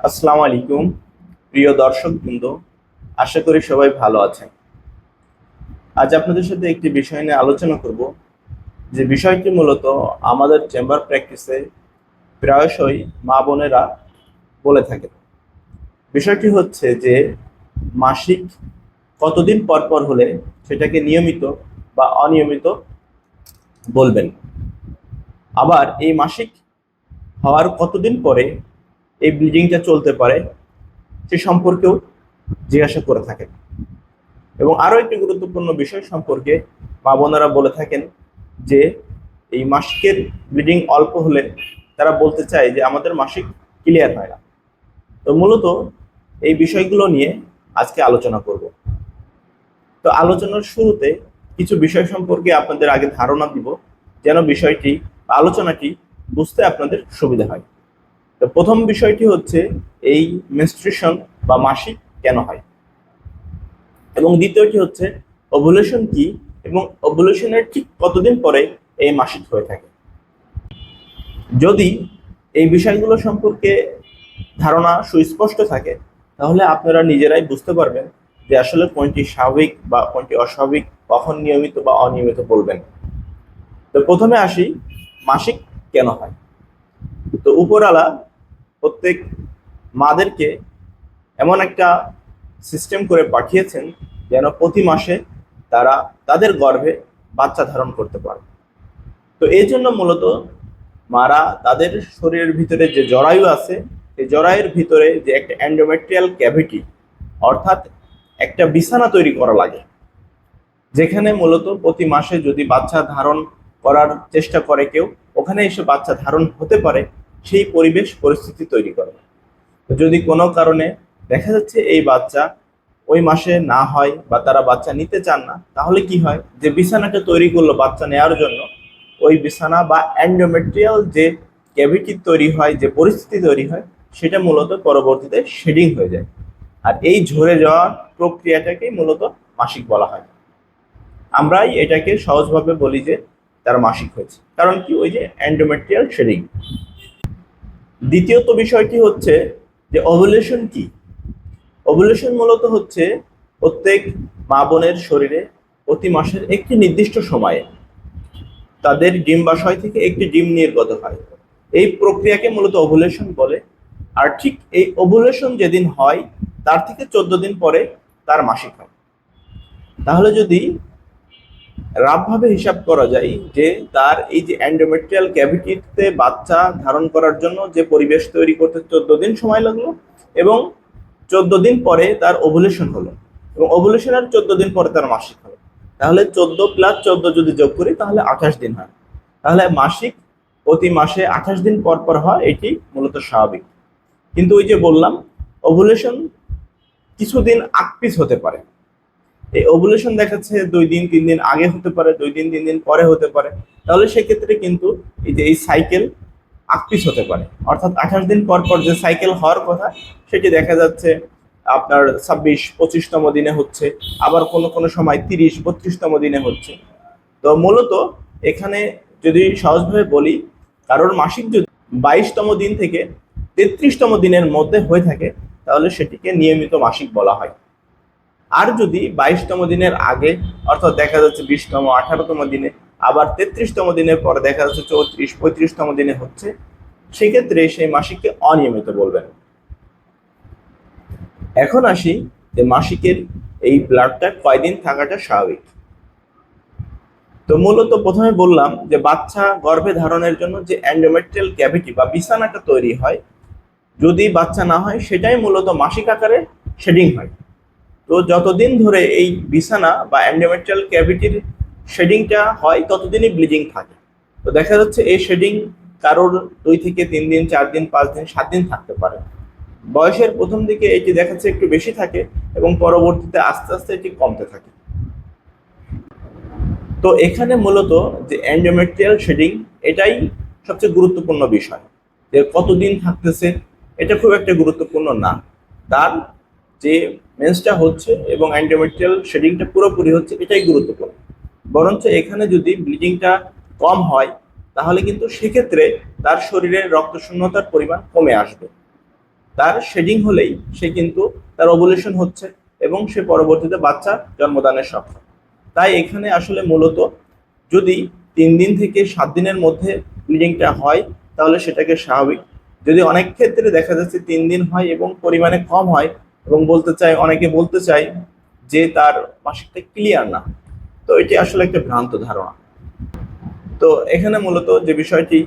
আসসালামু আলাইকুম, প্রিয় দর্শক বৃন্দ আশা করি সবাই ভালো আছেন। আজ আপনাদের সাথে একটি বিষয় নিয়ে আলোচনা করব, যে বিষয়টি মূলত আমাদের চেম্বার প্র্যাকটিসে প্রায়শই মা বোনেরা বলে থাকে বিষয়টি হচ্ছে যে মাসিক কতদিন পর পর হলে সেটাকে নিয়মিত বা অনিয়মিত বলবেন? আবার এই মাসিক হওয়ার কতদিন পরে এই ব্লিডিংটা চলতে পারে, সে সম্পর্কেও জিজ্ঞাসা করে থাকেন। এবং আরও একটি গুরুত্বপূর্ণ বিষয় সম্পর্কে মা বোনেরা বলে থাকেন যে, এই মাসিকের ব্লিডিং অল্প হলে তারা বলতে চায় যে, আমাদের মাসিক ক্লিয়ার হয় না। তো মূলত এই বিষয়গুলো নিয়ে আজকে আলোচনা করব। তো আলোচনার শুরুতে কিছু বিষয় সম্পর্কে আপনাদের আগে ধারণা দিব, যেন বিষয়টি আলোচনাটি বুঝতে আপনাদের সুবিধা হয়। তো প্রথম বিষয়টি হচ্ছে এই মেনস্ট্রুয়েশন বা মাসিক কেন হয়? এবং দ্বিতীয়টি হচ্ছে ওভুলেশন কি এবং ওভুলেশনের ঠিক কতদিন পরে এই মাসিক হয়ে থাকে? যদি এই বিষয়গুলো সম্পর্কে ধারণা সুস্পষ্ট থাকে, তাহলে আপনারা নিজেরাই বুঝতে পারবেন যে আসলে কোনটি স্বাভাবিক বা কোনটি অস্বাভাবিক, কখন নিয়মিত বা অনিয়মিত বলবেন। তো প্রথমে আসি মাসিক কেন হয়? তো উপরালা প্রত্যেক মাদেরকে এমন একটা সিস্টেম করে পাঠিয়েছেন যেন প্রতি মাসে তারা তাদের গর্ভে বাচ্চা ধারণ করতে পারে। তো এই জন্য মূলত মারা তাদের শরীরের ভিতরে যে জরায়ু আছে, এই জরায়ুর ভিতরে যে একটা অ্যান্ডোমেট্রিয়াল ক্যাভিটি অর্থাৎ একটা বিছানা তৈরি করা লাগে, যেখানে মূলত প্রতি মাসে যদি বাচ্চা ধারণ করার চেষ্টা করে কেউ, ওখানে এসে বাচ্চা ধারণ হতে পারে সেই পরিবেশ, পরিস্থিতি তৈরি করে। তো যদি কোনো কারণে দেখা যাচ্ছে এই বাচ্চা ওই মাসে না হয় বা তারা বাচ্চা নিতে চান না, তাহলে কি হয়? যে বিছানাটা তৈরি করল বাচ্চা নেওয়ার জন্য, ওই বিছানা বা অ্যান্ডোমেট্রিয়াল যে ক্যাভিটি তৈরি হয়, যে পরিস্থিতি তৈরি হয়, সেটা মূলত পরবর্তীতে শেডিং হয়ে যায়। আর এই ঝরে যাওয়া প্রক্রিয়াটাকেই মূলত মাসিক বলা হয়। আমরাই এটাকে সহজভাবে বলি যে তার মাসিক হয়েছে। কারণ কি? ওই যে অ্যান্ডোমেট্রিয়াল শেডিং দ্বিতীয়ত বিষয়টি হচ্ছে যে ওভুলেশন কি? ওভুলেশন মূলত হচ্ছে প্রত্যেক মা বোনের শরীরে প্রতি মাসের একটি নির্দিষ্ট সময়ে তাদের ডিম্বাশয় থেকে একটি ডিম নির্গত হয়। এই প্রক্রিয়াকে মূলত ওভুলেশন বলে। আর ঠিক এই ওভুলেশন যেদিন হয়, তার থেকে চোদ্দ দিন পরে তার মাসিক হয়। তাহলে যদি রাফভাবে হিসাব করা যায় যে তার এই যে অ্যান্ডোমেট্রিয়াল ক্যাভিটিতে বাচ্চা ধারণ করার জন্য যে পরিবেশ তৈরি করতে চোদ্দ দিন সময় লাগল এবং চোদ্দ দিন পরে তার ওভুলেশন হলো এবং ওভুলেশনের চোদ্দ দিন পরে তার মাসিক হলো। তাহলে চোদ্দ প্লাস চোদ্দ যদি যোগ করি, তাহলে আঠাশ দিন হয়। তাহলে মাসিক প্রতি মাসে আঠাশ দিন পর পর হয়, এটি মূলত স্বাভাবিক। কিন্তু ওই যে বললাম ওভুলেশন কিছুদিন আকপিস হতে পারে। এই ওভুলেশন দেখাচ্ছে দুই দিন, তিন দিন আগে হতে পারে, দুই দিন, তিন দিন পরে হতে পারে। তাহলে সেক্ষেত্রে কিন্তু এই যে এই সাইকেল আকপিস হতে পারে। অর্থাৎ আঠাশ দিন পর পর যে সাইকেল হওয়ার কথা, সেটি দেখা যাচ্ছে আপনার ছাব্বিশ, পঁচিশতম দিনে হচ্ছে, আবার কোনো কোনো সময় তিরিশ, বত্রিশতম দিনে হচ্ছে। তো মূলত এখানে যদি সহজভাবে বলি, কারোর মাসিক যদি বাইশতম দিন থেকে তেত্রিশতম দিনের মধ্যে হয়ে থাকে, তাহলে সেটিকে নিয়মিত মাসিক বলা হয়। আর যদি বাইশতম দিনের আগে, অর্থাৎ দেখা যাচ্ছে বিশতম, আঠারোতম দিনে, আবার তেত্রিশতম দিনের পর দেখা যাচ্ছে চৌত্রিশ, পঁয়ত্রিশতম দিনে হচ্ছে, সেক্ষেত্রে সেই মাসিককে অনিয়মিত বলবেন। এখন আসি যে মাসিকের এই ব্লাডটা কয়দিন থাকাটা স্বাভাবিক। তো মূলত প্রথমে বললাম যে বাচ্চা গর্ভে ধারণের জন্য যে অ্যান্ডোমেট্রিয়াল ক্যাভিটি বা বিছানাটা তৈরি হয়, যদি বাচ্চা না হয়, সেটাই মূলত মাসিক আকারে শেডিং হয়। তো যতদিন ধরে এই বিছানা বা অ্যান্ডোমেট্রিয়াল ক্যাভিটির শেডিংটা হয়, ততদিনই ব্লিডিং থাকে। তো দেখা যাচ্ছে এই শেডিং কারোর দুই থেকে তিন দিন, চার দিন, পাঁচ দিন, সাত দিন থাকতে পারে। বয়সের প্রথম দিকে এটি দেখাচ্ছে একটু বেশি থাকে এবং পরবর্তীতে আস্তে আস্তে এটি কমতে থাকে। তো এখানে মূলত যে অ্যান্ডোমেট্রিয়াল শেডিং এটাই সবচেয়ে গুরুত্বপূর্ণ বিষয়। যে কতদিন থাকতেছে, এটা খুব একটা গুরুত্বপূর্ণ না। তার যে মেন্সটা হচ্ছে এবং অ্যান্ডোমেট্রিয়াল শেডিংটা পুরোপুরি হচ্ছে এটাই গুরুত্বপূর্ণ। বরঞ্চ এখানে যদি ব্লিডিংটা কম হয়, তাহলে কিন্তু সেক্ষেত্রে তার শরীরে রক্ত শূন্যতার পরিমাণ কমে আসবে। তার শেডিং হলেই সে কিন্তু তার ওভুলেশন হচ্ছে এবং সে পরবর্তীতে বাচ্চা জন্মদানের সক্ষম। তাই এখানে আসলে মূলত যদি তিন দিন থেকে সাত দিনের মধ্যে ব্লিডিংটা হয়, তাহলে সেটাকে স্বাভাবিক। যদি অনেক ক্ষেত্রে দেখা যাচ্ছে তিন দিন হয় এবং পরিমাণে কম হয় এবং বলতে চাই, অনেকে বলতে চাই যে তার মাসিকটা ক্লিয়ার না। তো এটি আসলে একটা ভ্রান্ত ধারণা। তো এখানে মূলত যে বিষয়টি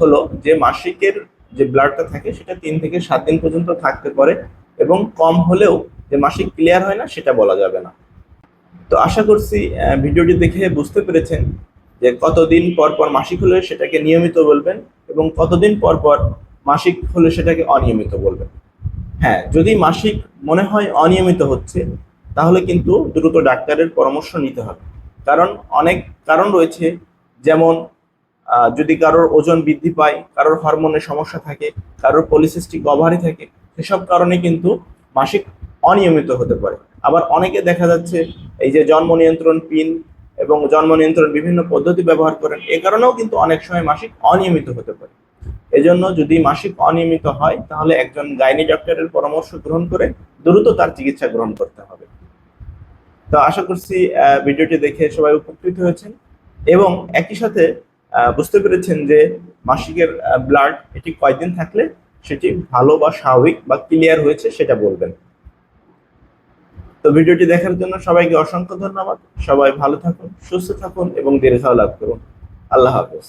হলো যে মাসিকের যে ব্লাডটা থাকে, সেটা তিন থেকে সাত দিন পর্যন্ত থাকতে পারে এবং কম হলেও যে মাসিক ক্লিয়ার হয় না, সেটা বলা যাবে না। তো আশা করছি ভিডিওটি দেখে বুঝতে পেরেছেন যে কতদিন পর পর মাসিক হলে সেটাকে নিয়মিত বলবেন এবং কতদিন পর পর মাসিক হলে সেটাকে অনিয়মিত বলবেন। হ্যাঁ যদি মাসিক মনে হয় অনিয়মিত হচ্ছে, তাহলে কিন্তু দ্রুত ডাক্তারের পরামর্শ নিতে হবে। কারণ অনেক কারণ রয়েছে, যেমন যদি কারোর ওজন বৃদ্ধি পায়, কারোর হরমোনের সমস্যা থাকে, কারোর পলিসিস্টিক ওভারি থাকে, সেসব কারণে কিন্তু মাসিক অনিয়মিত হতে পারে। আবার অনেকে দেখা যাচ্ছে, এই যে জন্ম নিয়ন্ত্রণ পিন এবং জন্ম নিয়ন্ত্রণ বিভিন্ন পদ্ধতি ব্যবহার করেন, এ কারণেও কিন্তু অনেক সময় মাসিক অনিয়মিত হতে পারে। এজন্য যদি মাসিক অনিয়মিত হয়, তাহলে একজন গাইনি ডক্টরের পরামর্শ গ্রহণ করে দ্রুত তার চিকিৎসা গ্রহণ করতে হবে। তো আশা করছি ভিডিওটি দেখে সবাই উপকৃত হয়েছেন এবং একই সাথে বুঝতে পেরেছেন যে মাসিকের ব্লাড এটি কয়দিন থাকলে সেটি ভালো বা স্বাভাবিক বা ক্লিয়ার হয়েছে সেটা বলবেন। তো ভিডিওটি দেখার জন্য সবাইকে অসংখ্য ধন্যবাদ। সবাই ভালো থাকুন, সুস্থ থাকুন এবং দীর্ঘায়ু লাভ করুন। আল্লাহ হাফেজ।